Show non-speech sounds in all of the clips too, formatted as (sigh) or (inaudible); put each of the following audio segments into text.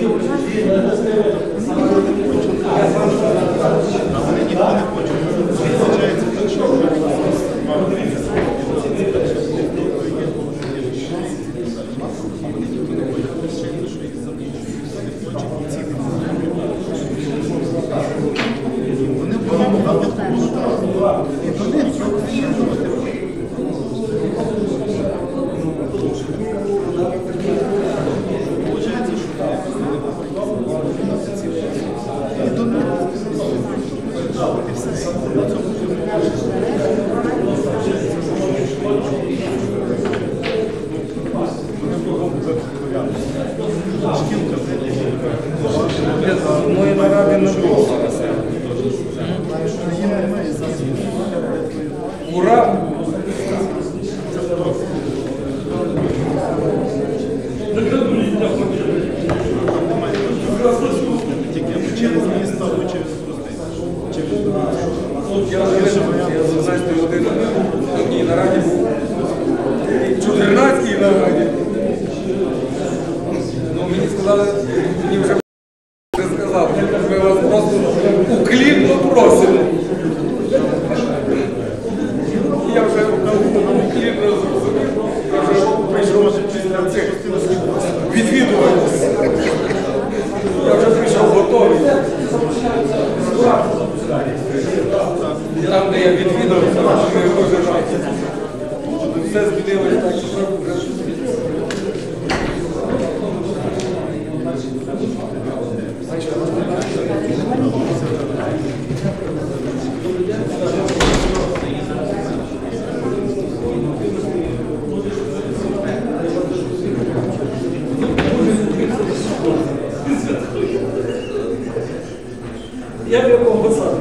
Brasil hoje em dia, nós temos Мої наради не було. Ура! Через місто або через Я залишив, я з 12 години на одній нараді був. І 14 нараді. Ну, мені сказали, мені вже вже сказав, ми вас просто уклінно просимо. Я вже уклінно зрозумів, я вже прийшов після цих відвідувань. Я вже прийшов готовий. Там, де я відвідав, ми виживається. Все змінилося так, що вже E a minha.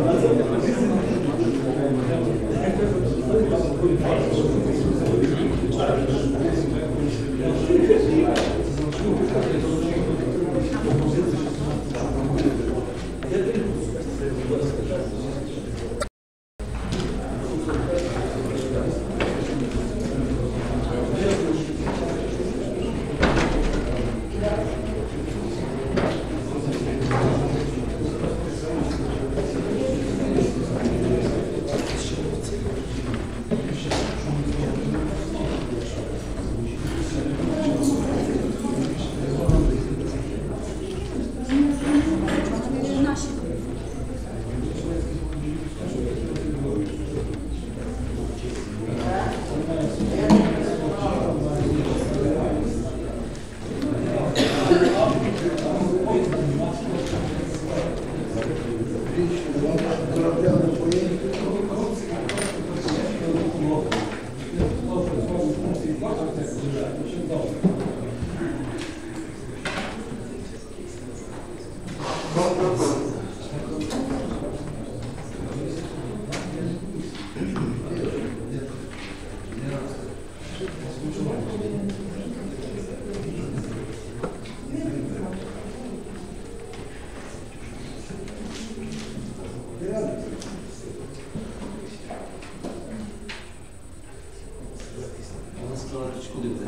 zobaczyć kudyty.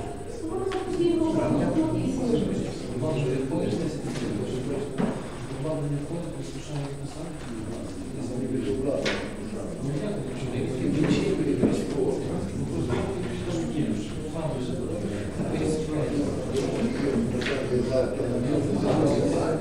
Dobrze, jak powiesz, to jest Obawy nie wchodzą, bo słyszałem na samym Nie za niego się ulaza. Thank you.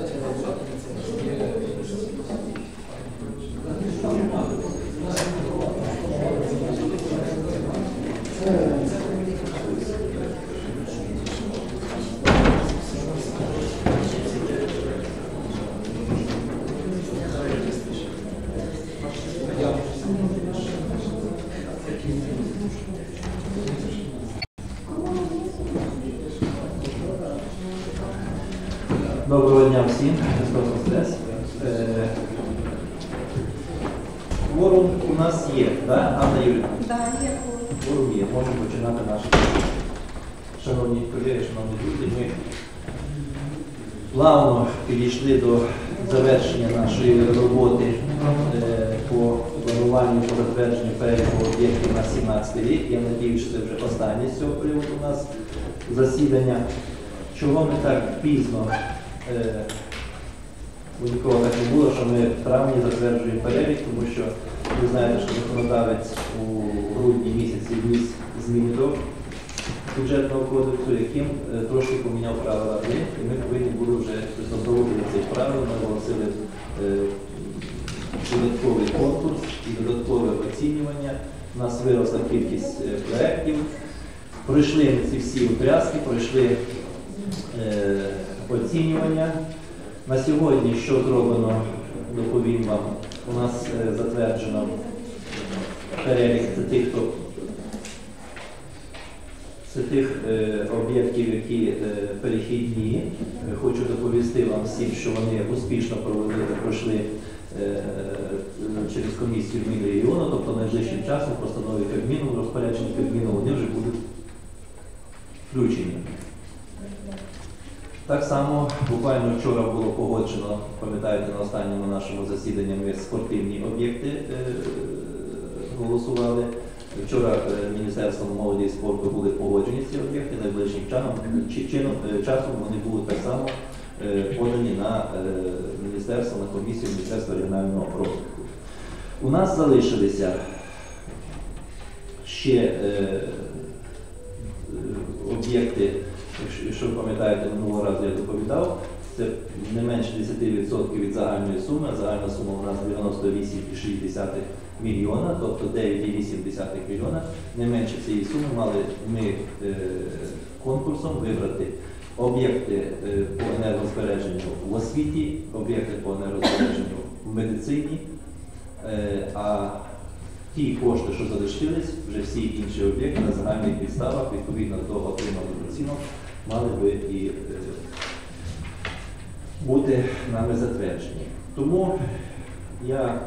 Доброго дня всім, Христос Воскрес. Кворум у нас є, так, Анна Юрійовна? Да, є Кворум є, можемо починати наш. Шановні колеги, шановні друзі, ми плавно підійшли до завершення нашої роботи е, по плануванню по затвердженню переліку об'єктів на 17 рік. Я надіюсь, що це вже останнє з цього приводу у нас засідання. Чого ми так пізно е, ніколи так не було, що ми в травні затверджуємо перелік, тому що ви знаєте, що законодавець у грудні місяці вніс зміни до бюджетного кодексу, яким е, трошки поміняв правила гри, і ми повинні були вже пристосовувати цих правил, ми оголосили е, додатковий конкурс і додаткове оцінювання. У нас виросла кількість проєктів. Пройшли ми ці всі утряски, пройшли оцінювання. На сьогодні, що зроблено, доповім вам, у нас е, затверджено перелік це тих, хто це тих е, об'єктів, які е, перехідні. Е, Хочу доповісти вам всім, що вони успішно провели, пройшли е, через комісію Мінрегіону, тобто найближчим часом постанови Кабміну, розпорядження Кабміну, вони вже будуть включені. Так само буквально вчора було погоджено, пам'ятаєте, на останньому нашому засіданні ми спортивні об'єкти е, голосували. Вчора е, Міністерством молоді і спорту були погоджені ці об'єкти, найближчим чи- чином, е, часом вони будуть так само е, подані на е, міністерство, на комісію Міністерства регіонального розвитку. У нас залишилися ще е, е, об'єкти, якщо- ви пам'ятаєте, минулого разу я доповідав, це не менше 10% від загальної суми, загальна сума у нас 98,6 мільйона, тобто 9,8 мільйона. Не менше цієї суми мали ми е, конкурсом вибрати об'єкти е, по енергозбереженню в освіті, об'єкти по енергозбереженню в медицині. Е, А ті кошти, що залишились, вже всі інші об'єкти на загальних підставах, відповідно до отриманих оцінок, мали би і е, бути нами затверджені. Тому я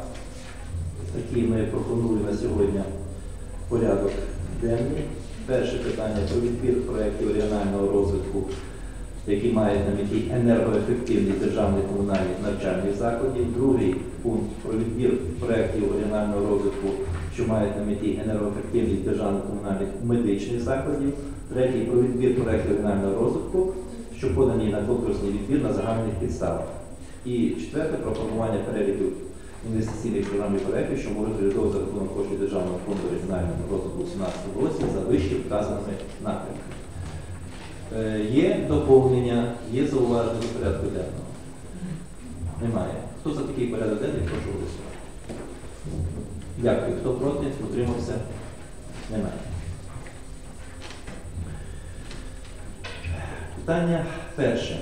такий ми пропоную на сьогодні порядок денний. Перше питання про відбір проєктів регіонального розвитку, які мають на меті енергоефективність державних комунальних навчальних закладів. Другий пункт про відбір проєктів регіонального розвитку, що мають на меті енергоефективність державних комунальних медичних закладів. Третій про відбір проєктів регіонального розвитку, що подані на конкурсний відбір на загальних підставах. І четверте про формування переліку інвестиційних програм і проєктів, що можуть реалізовувати рахунок коштів Державного фонду регіонального розвитку у 2017 році за вище вказаними напрямками. Е, Є доповнення, є зауваження до порядку денного? Немає. Хто за такий порядок денний, прошу голосувати. Дякую. Хто проти, утримався? Немає. Питання перше.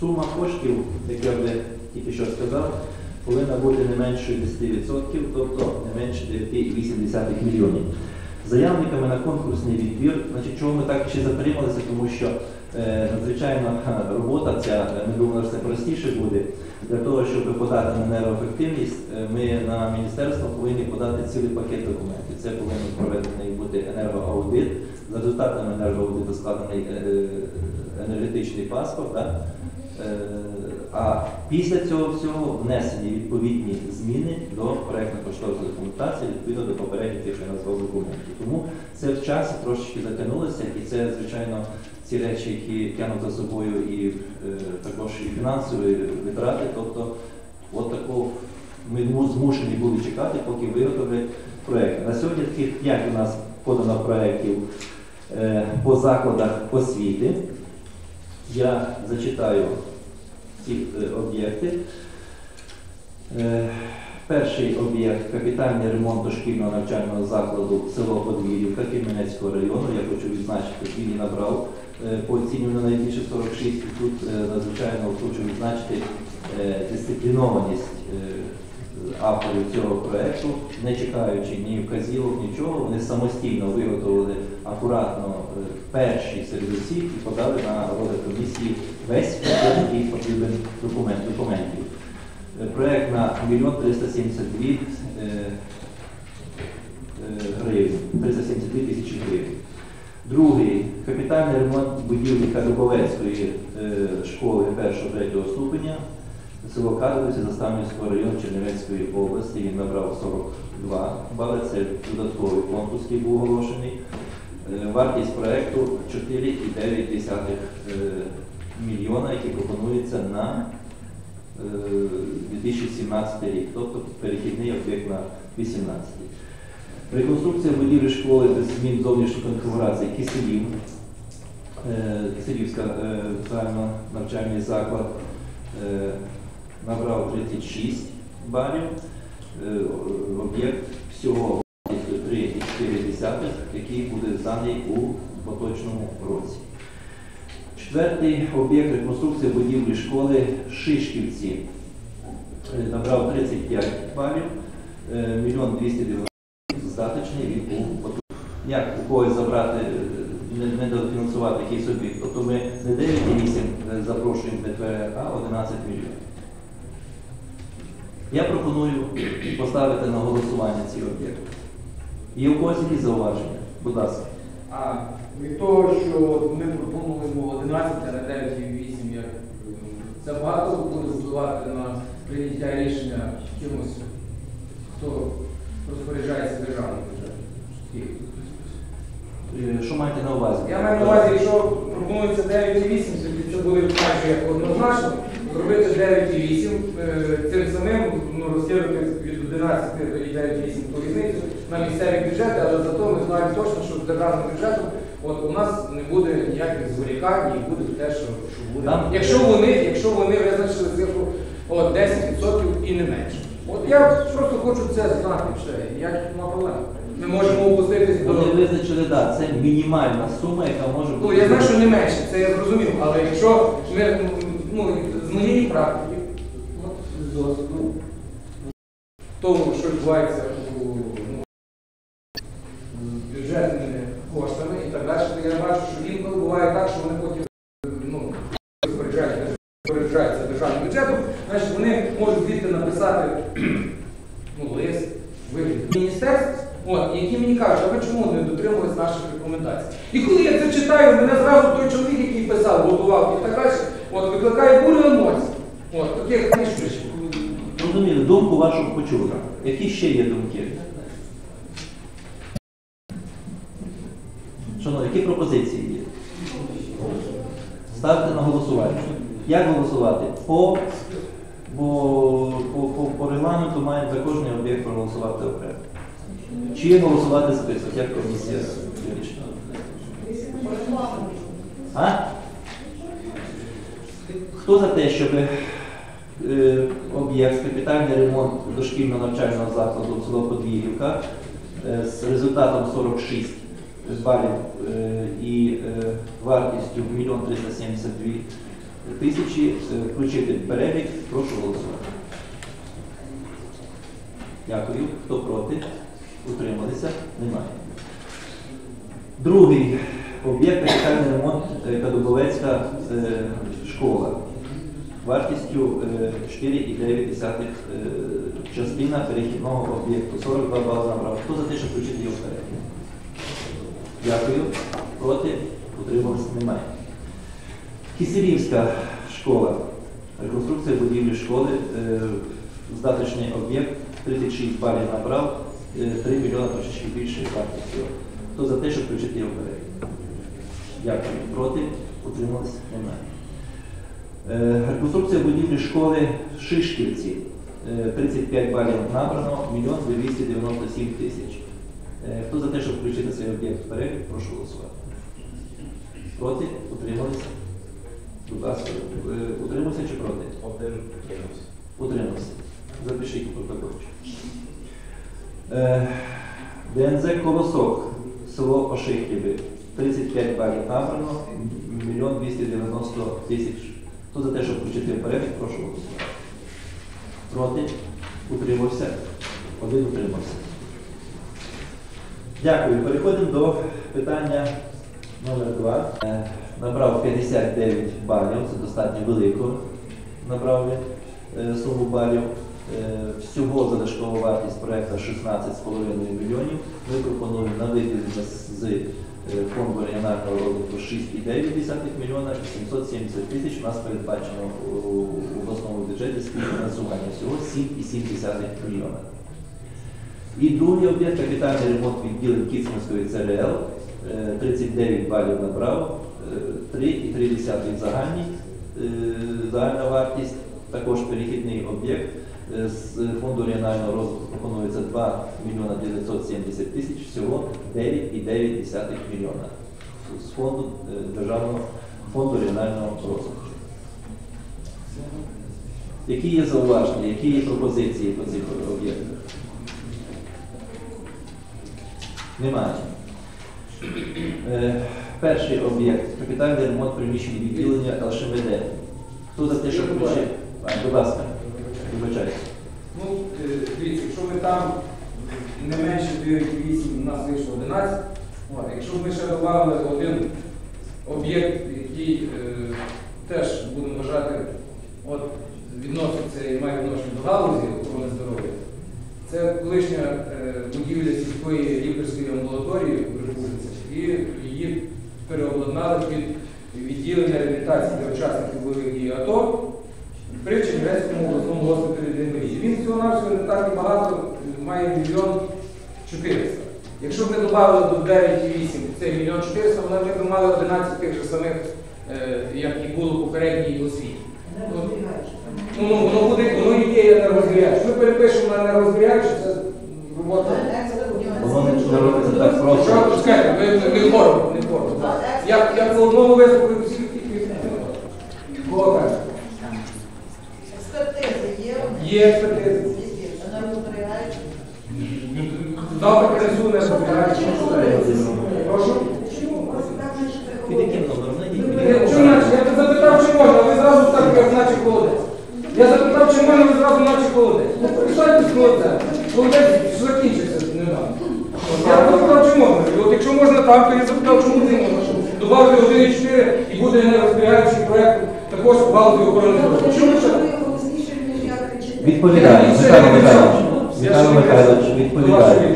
Сума коштів, як я вже тільки що сказав, повинна бути не меншою 10%, тобто не менше 9,8 мільйонів. Заявниками на конкурсний відбір, значить, чого ми так ще затрималися, тому що надзвичайно робота ця, е, ми думали, що це простіше буде. Для того, щоб подати на енергоефективність, е, ми на міністерство повинні подати цілий пакет документів. Це повинен проведений бути енергоаудит. За результатами енергоаудиту складений е, е, енергетичний паспорт. Да? А після цього всього внесені відповідні зміни до проєктно-кошторисної документації відповідно до попередніх тих, що я назвав документів. Тому це в часі трошечки затягнулося, і це, звичайно, ці речі, які тягнуть за собою і е, також і фінансові витрати. Тобто, от такого ми змушені були чекати, поки виготовлять проєкт. На сьогодні таких п'ять у нас подано проєктів е, по закладах освіти. Я зачитаю ці е, об'єкти. Е, Перший об'єкт капітальний ремонт дошкільного навчального закладу село Подвір'ївка Кременецького району. Я хочу відзначити, він набрав е, по оцінюванню найбільше 46. І тут надзвичайно хочу відзначити дисциплінованість авторів цього проєкту, не чекаючи ні вказівок, нічого, вони самостійно виготовили акуратно перші серед усіх і подали на розгляд комісії весь який потрібен документ, документів. Е, Проект на 1 372 е, е, гривень, 372 тисячі гривень. Другий капітальний ремонт будівлі Кадуковецької школи 1-3 ступеня, село Кадовиці Заставницького району Чернівецької області. Він набрав 42 бали. Це додатковий конкурс, який був оголошений. Е, Вартість проекту 4,9 е, мільйона, які пропонуються на е, 2017 рік, тобто перехідний об'єкт на 2018. Реконструкція будівлі школи без змін зовнішньої конфігурації киселів. Е, Киселівська е, навчальний заклад е, набрав 36 балів. Е, Об'єкт всього 3,4, який буде зданий у поточному році. Четвертий об'єкт реконструкція будівлі школи Шишківці е, набрав 35 балів, е, мільйон 290 здаточний він потужний. Як у когось забрати, е, не, дофінансувати якийсь об'єкт? Тобто ми не 9,8 запрошуємо ДФР, а 11 мільйонів. Я пропоную поставити на голосування ці об'єкти. І у когось є зауваження? Будь ласка. А від того, що ми пропонуємо 11, а не 9 і 8, як це багато буде впливати на прийняття рішення чимось, хто розпоряджається державним бюджетом. Е, що маєте на увазі? Я маю на увазі, якщо пропонується 9,8, тоді це буде майже однозначно. Зробити 9,8, е, цим самим ну, розсірити 12,9 ту різницю на місцеві бюджети, але зато ми знаємо точно, що в державному бюджету от у нас не буде ніяких зволікань і буде те, що, що буде. Там? Якщо вони якщо вони визначили цифру от, 10% і не менше. От я просто хочу це знати ще, ніяких нема проблем. Ми можемо опуститись до... Вони визначили, так, да, це мінімальна сума, яка може ну, бути. Ну, я знаю, що не менше, це я зрозумів, але якщо ми ну, з моєї практики, от, досить, ну, того, що відбувається у, ну, бюджетними коштами і так далі, то я бачу, що інколи буває так, що вони потім ну, розпоряджаються державним бюджетом, значить вони можуть звідти написати (clears throat) ну, лист, вигляд міністерств, от, які мені кажуть, а ви чому не дотримувались наших рекомендацій? І коли я це читаю, мене зразу той чоловік, який писав, готував і так далі, от, викликає бурю емоцій. От, таких книжок. Зрозуміли, думку вашу почули. Які ще є думки? Шановні, які пропозиції є? Ставте на голосування. Як голосувати? По, бо, по, по, по регламенту маємо за кожний об'єкт проголосувати окремо. Чи голосувати список, як комісія вирішила? А? Хто за те, щоб об'єкт капітальний ремонт дошкільного навчального закладу село Подвір'ївка е, з результатом 46 балів е, і е, вартістю 1 372 тисячі е, включити перелік, прошу голосувати. Дякую. Хто проти? Утрималися? Немає. Другий об'єкт капітальний ремонт е, Кадубовецька е, школа. Вартістю е, 4,9 е, частина перехідного об'єкту. 42 бали набрав. Хто за те, щоб включити його вперед? Дякую. Проти? Утрималися? Немає. Киселівська школа. Реконструкція будівлі школи. е, Здаточний об'єкт. 36 балів набрав. е, 3 мільйони трошечки більше вартістю. Хто за те, щоб включити його вперед? Дякую. Проти? Утрималися? Немає. Е, Реконструкція будівлі школи Шишківці. Е, 35 балів набрано, 1 297 тисяч. Е, Хто за те, щоб включити цей об'єкт в перелік, прошу голосувати. Проти? Утрималися? Будь ласка, е, утримався чи проти? Утримався. Утримався. Запишіть. Е, ДНЗ Колосок, село Ошихтєви. 35 балів набрано, 1 290 тисяч. Хто за те, щоб включити перелік, прошу голосувати. Проти? Утримався? Один утримався. Дякую. Переходимо до питання номер 2. Набрав 59 балів, це достатньо велико. Набрав е, суму балів. Е, Всього залишкова вартість проєкту 16,5 мільйонів. Ми пропонуємо на виділення з е, фонду регіонального розвитку 6,9 мільйона і 770 тисяч у нас передбачено у обласному бюджеті співфінансування всього 7,7 мільйона. І другий об'єкт капітальний ремонт відділень Кіцманської ЦРЛ. е, 39 балів набрав, е, 3,3 загальні, е, загальна вартість, також перехідний об'єкт. Е, З фонду регіонального розвитку пропонується 2 мільйона 970 тисяч, всього 9,9 мільйона з фонду е, Державного фонду регіонального розвитку. Які є зауваження, які є пропозиції по цих об'єктах? Немає. Е, Перший об'єкт капітальний ремонт приміщень відділення ЛШМД. Хто за те, що включив? Будь ласка, вибачайте. Ну, е, дивіться, якщо ми там не менше 9,8, у нас вийшло 11. От, якщо ми ще додали один об'єкт, який е, теж будемо вважати, от відноситься і має відношення до галузі охорони здоров'я, це колишня е, будівля сільської лікарської амбулаторії в Республіці, і її переобладнали під відділення реабілітації для учасників бойових дій АТО при Чернівецькому обласному госпіталі. Він всього навсього не так і багато, має мільйон 400. Якщо б ми додали до 9,8 цей мільйон 400, вони б мали 11 тих же самих, е, як і було в попередній освіті. Ну, ну, воно буде, воно і є енергозберігаюче. Ми перепишемо на енергозберігаюче, це робота. Не не робиться так просто. Що чекайте, ви не не форму, не форму. Я, по одному вислухаю всіх тільки. Кого так? Є? Енергозберігаючі. Завтра принесу енергозберігаюче. Прошу. Під яким номером чому наче? я тебе запитав, чи можна, а ви зразу так, наче холодець. Я запитав, чи можна, ви зразу наче холодець. Ну, прийшайте з холодця. Холодець закінчився недавно. Я запитав, чи можна. От якщо можна так, то я запитав, чому не можна. Добавити 1,4 і буде енергозберігаючий проєкт також в галузі охорони. Чому ще? Відповідаю, Михайло Михайлович. Михайло Михайлович, відповідаю.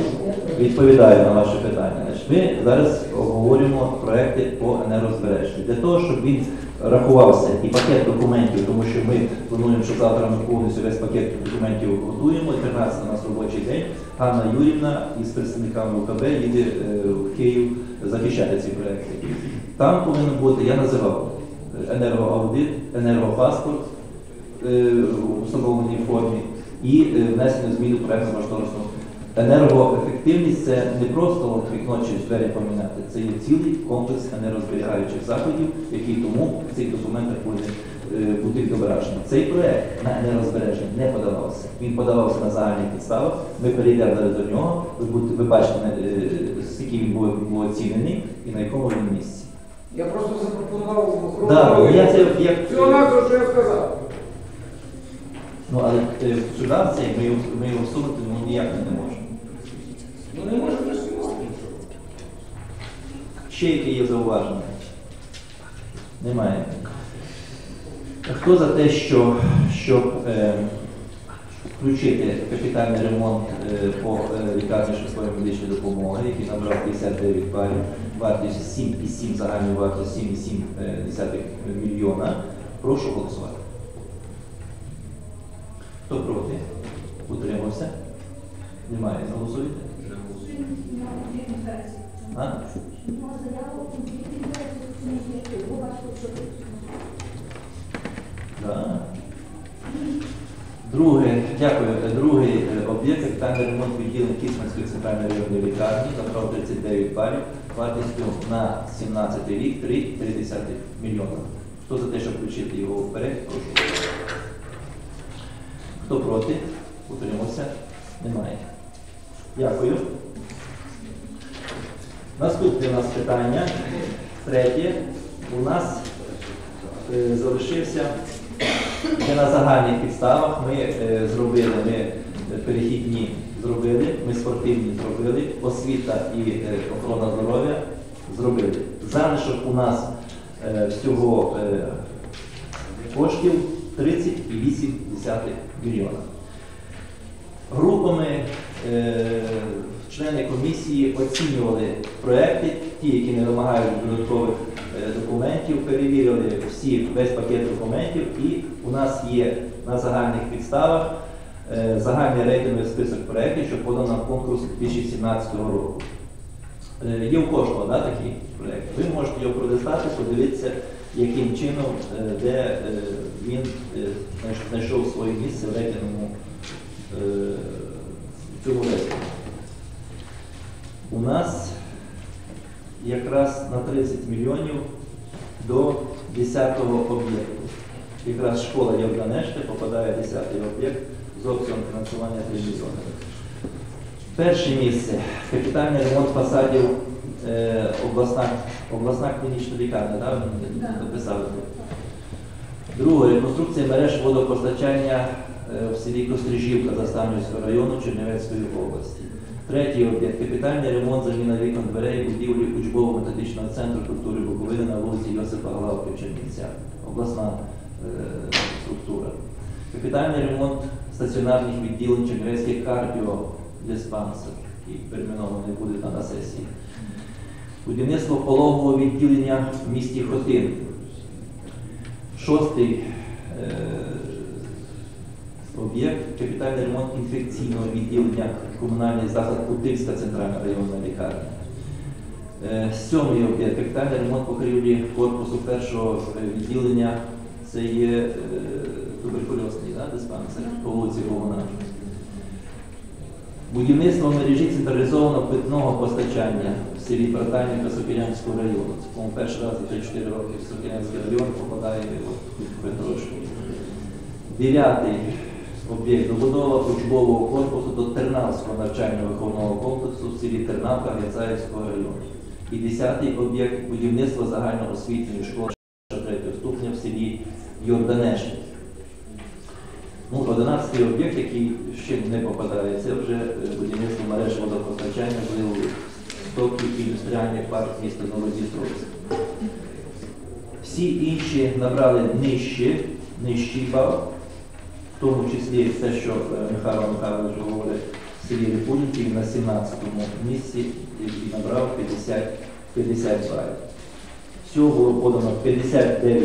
Відповідаю на ваше питання. Значить, Ми зараз обговорюємо проекти по енергозбереженню. Для того, щоб він рахувався і пакет документів, тому що ми плануємо, що завтра ми повністю весь пакет документів готуємо. 13 у нас робочий день. Ганна Юрівна із представниками УКБ їде е, в Київ захищати ці проекти. Там повинно бути, я називав е, енергоаудит, енергопаспорт в встановленій формі і е, внесення змін у проектну кошторисну. Енергоефективність це не просто от вікно чи двері поміняти, це є цілий комплекс енергозберігаючих заходів, який тому в цих документах буде е, бути відображений. Цей проект на енергозбереження не подавався. Він подавався на загальних підставах. Ми перейдемо зараз до нього. Ви будете ви бачите, е, скільки він був, був оцінений і на якому він місці. Я просто запропонував Да, я це як навсього, що я сказав. Ну але е, сюди цей ми його ми його всунути ну, ніяк не можемо. Ну не може всього. Ще які є зауваження? Немає. Хто за те, що, щоб е, включити капітальний ремонт е, по е, лікарні швидкої медичної допомоги, який набрав 59 балів, вартість 7,7, загальною вартістю 7,7 мільйона, прошу голосувати. Хто проти? Утримався? Немає. Голосуєте? А? Да. Друге, дякую. Другий е, об'єкт капітальний ремонт відділення Кісманської центральної районної лікарні набрав 39 балів вартістю на 17 рік 3,3 мільйона. Хто за те, щоб включити його вперед, прошу. Хто проти? Утримався? Немає. Дякую. Наступне у нас питання. Третє. У нас е, залишився ми на загальних підставах. Ми е, зробили, ми е, перехідні зробили, ми спортивні зробили, освіта і е, охорона здоров'я зробили. Залишок у нас е, всього е, коштів 30,8 мільйона. Групами е, члени комісії оцінювали проекти, ті, які не вимагають додаткових е, документів, перевірили всі весь пакет документів, і у нас є на загальних підставах е, загальний рейтинговий список проєктів, що подано на конкурс 2017 року. Е, Є у кожного да, такий проєкт. Ви можете його пролистати, подивитися, яким чином, е, де е, він е, знайшов своє місце в рейтингу е, в цьому рейтингу. У нас якраз на 30 мільйонів до 10-го об'єкту. Якраз школа Євганешти попадає 10-й об'єкт з опцією фінансування 3 мільйони. Перше місце капітальний ремонт фасадів е, обласна, обласна клінічна лікарня, да? написали. Друге, реконструкція мереж водопостачання е, в селі Кострижівка Заставнівського району Чернівецької області. Третій об'єкт капітальний ремонт заміна вікон дверей будівлі учбово-методичного центру культури Буковини на вулиці Йосипа Главки в Чернівцях. Обласна е, структура. Капітальний ремонт стаціонарних відділень Чернівецьких кардіодиспансер, який перейменований буде на сесії. Будівництво пологового відділення в місті Хотин. Шостий е, об'єкт капітальний ремонт інфекційного відділення комунальний заклад Кутильська центральна районна лікарня. Е, Сьомий об'єкт капітальний ремонт покрівлі корпусу першого е, відділення. Це є туберкульозний да, диспансер по вулиці Говна. Будівництво мережі централізованого питного постачання в селі Братанівка Сокирянського району. Це, по-моєму, перший раз за 3-4 роки в Сокирянський район попадає в Петрушку. Дев'ятий об'єкт добудова учбового корпусу до Тернавського навчально-виховного комплексу в селі Тернавка Грицаївського району. І десятий об'єкт будівництва загальноосвітньої школи 3 ступеня в селі Йорданешні. Ну, 11 об'єкт, який ще не попадає, це вже е, будівництво мереж водопостачання зливових стоків і індустріальних парк міста Новодністровськ. Всі інші набрали нижче, нижчий бал, в тому числі те, що е, Михайло Михайлович говорить, в селі Репуніків на 17-му місці, який набрав 50, 50 балів. Всього було подано 59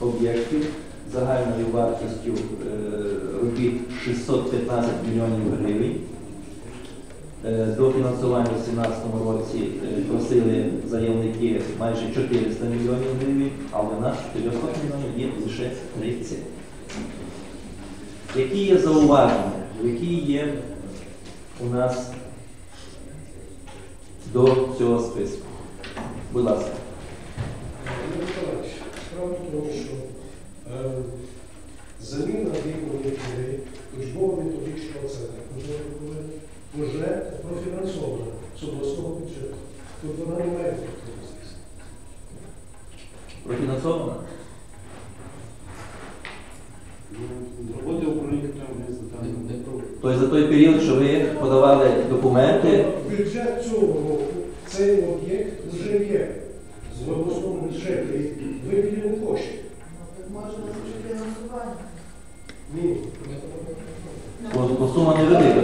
об'єктів загальною вартістю е, робіт 615 мільйонів гривень. Е, До фінансування в 2017 році е, просили заявники майже 400 мільйонів гривень, але в нас 400 мільйонів є лише 30. Які є зауваження, які є у нас до цього списку? Будь ласка. Справа тому, що заміна вікової дітей учбово методичного центру вже профінансована з обласного бюджету. Тут вона не має ефективності. Профінансовано? Роботи управління Тобто за той період, що ви подавали документи, Бюджет цього року, цей об'єкт вже є з обласного бюджету Gostou a maneira dele.